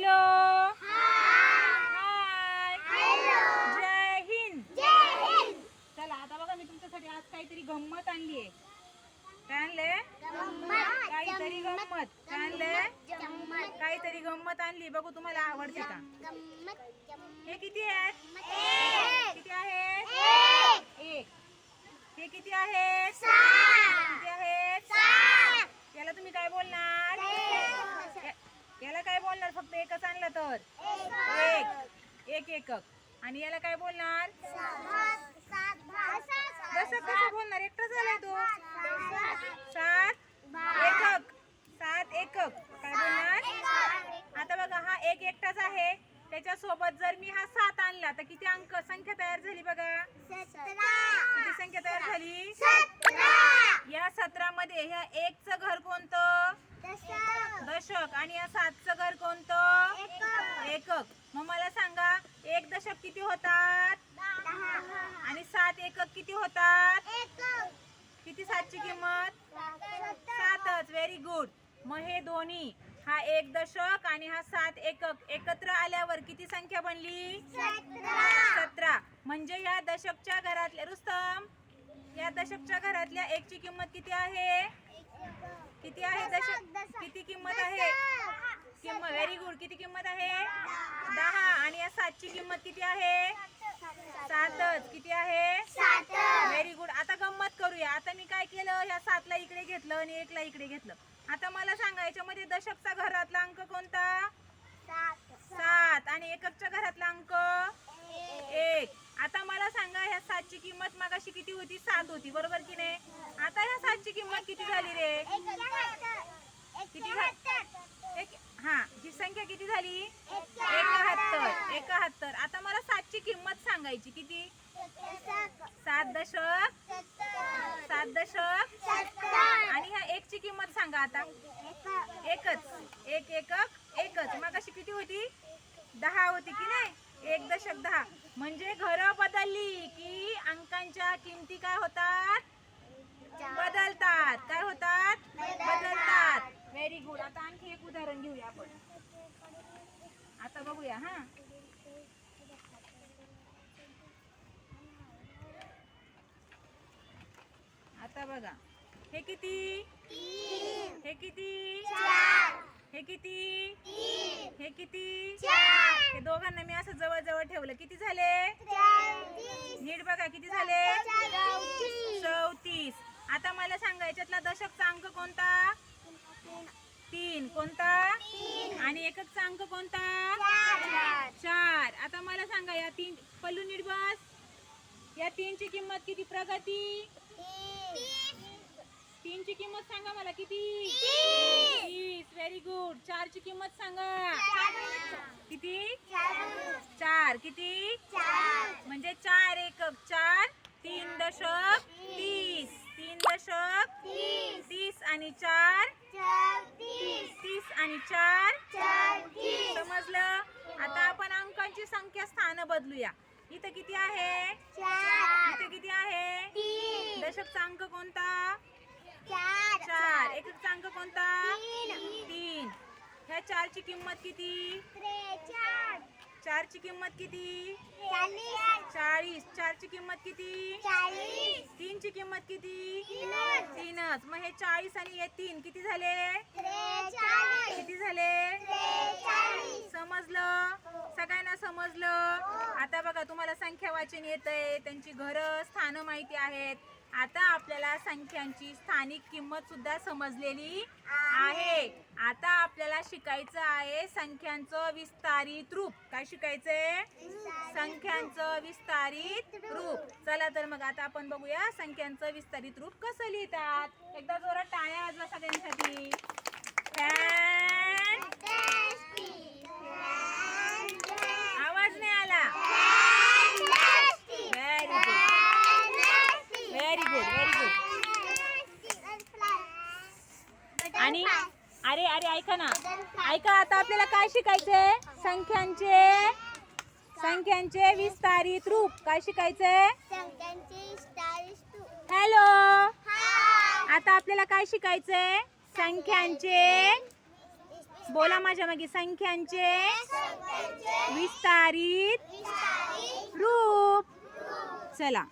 Hello. हाय. जय हिंद. चला आता बघा मी तुमच्यासाठी आज काहीतरी गंमत आणली आहे. काय आणले? काहीतरी गंमत. काय आणले? काहीतरी गंमत आणली. बघू तुम्हाला आवडते का हे किती आहेत किती आहेत एक हे किती आहेत किती आहेत याला तुम्ही काय बोलणार या- याला काय बोलणार फक्त एकच आणलं तर एक एक एकक आणि याला काय बोलणार? कसं कसं बोलणार? एकटाच आलाय तो. सात एकक सात एकक. काय बोलणार? आता बघा हा एक एकटाच आहे. त्याच्या सोबत जर मी हा सात आणला तर किती अंक संख्या तयार झाली बघा? किती संख्या तयार झाली? या सतरा मध्ये ह्या एकचं घर कोणतं? दशक. आणि या सातचं घर कोणतं? एकक. मग मला सांगा एक दशक किती होतात? आणि सात एकक किती होतात? किती सातची किंमत? सातच. व्हेरी गुड मग हे दोन्ही हा एक दशक आणि हा सात एकक एकत्र आल्यावर किती संख्या बनली? सतरा. म्हणजे या दशकच्या घरातल्या रुस्तम या दशकच्या घरातल्या एकची किंमत किती आहे? किती आहे दशक? किती किंमत आहे? किंमत व्हेरी गुड किती किंमत आहे? दहा आणि या सातची किंमत किती आहे? सातच. किती आहे? व्हेरी गुड आता गंमत करूया. आता मी काय केलं? ह्या सातला इकडे घेतलं आणि एकला इकडे घेतलं. आता मला सांगा याच्यामध्ये दशकचा घरातला अंक कोणता? सात. आणि एककच्या घरातला अंक? एक. आता मला सांगा ह्या सातची किंमत मागाशी किती होती? सात होती. बरोबर की नाही? आता ह्या सातची किंमत किती झाली रे किती झाली एक हा ही संख्या किती झाली? एकाहत्तर. एकाहत्तर. आता मला सातची किंमत सांगायची. किती? सात दशक. सात दशक. आणि ह्या एकची किंमत सांगा आता. एकच. एक एकक एकच. मग अशी किती होती? दहा होती की नाही? एक दशक दहा. म्हणजे घर बदलली की अंकांच्या किमती काय होतात बदलतात काय होतात बदलतात व्हेरी गुड आता आणखी एक उदाहरण घेऊया आपण आता बघूया हा आता बघा. हे किती? हे किती? हे किती? हे किती? हे दोघांना मी असं जवळ जवळ ठेवलं. किती झाले? नीट बघा किती झाले? चौतीस. आता मला सांगा याच्यातला दशकचा अंक कोणता? तीन. कोणता? आणि एककचा अंक कोणता? चार. आता मला सांगा या तीन पल्लू नीट बस. या तीनची किंमत किती? प्रगती? तीनची किंमत सांगा मला किती? तीस. व्हेरी गुड चारची किंमत सांगा. किती? चार. किती? म्हणजे चार एकक चार तीन दशक तीस. तीन दशक तीस. आणि चार? तीस. आणि चार? समजलं? आता आपण अंकांची संख्या स्थान बदलूया. इथं किती आहे? इथं किती आहे? दशकचा अंक कोणता? चार. एककचा अंक कोणता? तीन. ह्या चारची किंमत किती? चारची किंमत किती? चाळीस. चारची किंमत किती? तीनची किंमत किती? तीनच. मग हे चाळीस आणि हे तीन किती झाले? किती झाले? समजलं? सगळ्यांना समजलं? आता बघा तुम्हाला संख्या वाचन येतंय. त्यांची घरं स्थानं माहिती आहेत. आता आपल्याला संख्यांची स्थानिक किंमत सुद्धा समजलेली आहे. आता आपल्याला शिकायचं आहे संख्यांचं विस्तारित रूप. काय शिकायचंय? संख्यांचं विस्तारित रूप. चला तर मग आता आपण बघूया संख्यांचं विस्तारित रूप कसं लिहितात. एकदा जोरात टाळ्या वाजवा सगळ्यांसाठी फॅन आवाज नाही आला very good very good very good आणि अरे अरे ऐका ना. ऐका आता आपल्याला काय शिकायचंय? संख्यांचे. संख्यांचे विस्तारित रूप. काय शिकायचंय? हॅलो आता आपल्याला काय शिकायचंय? संख्यांचे. बोला माझ्या मागे. संख्यांचे विस्तारित रूप. चला.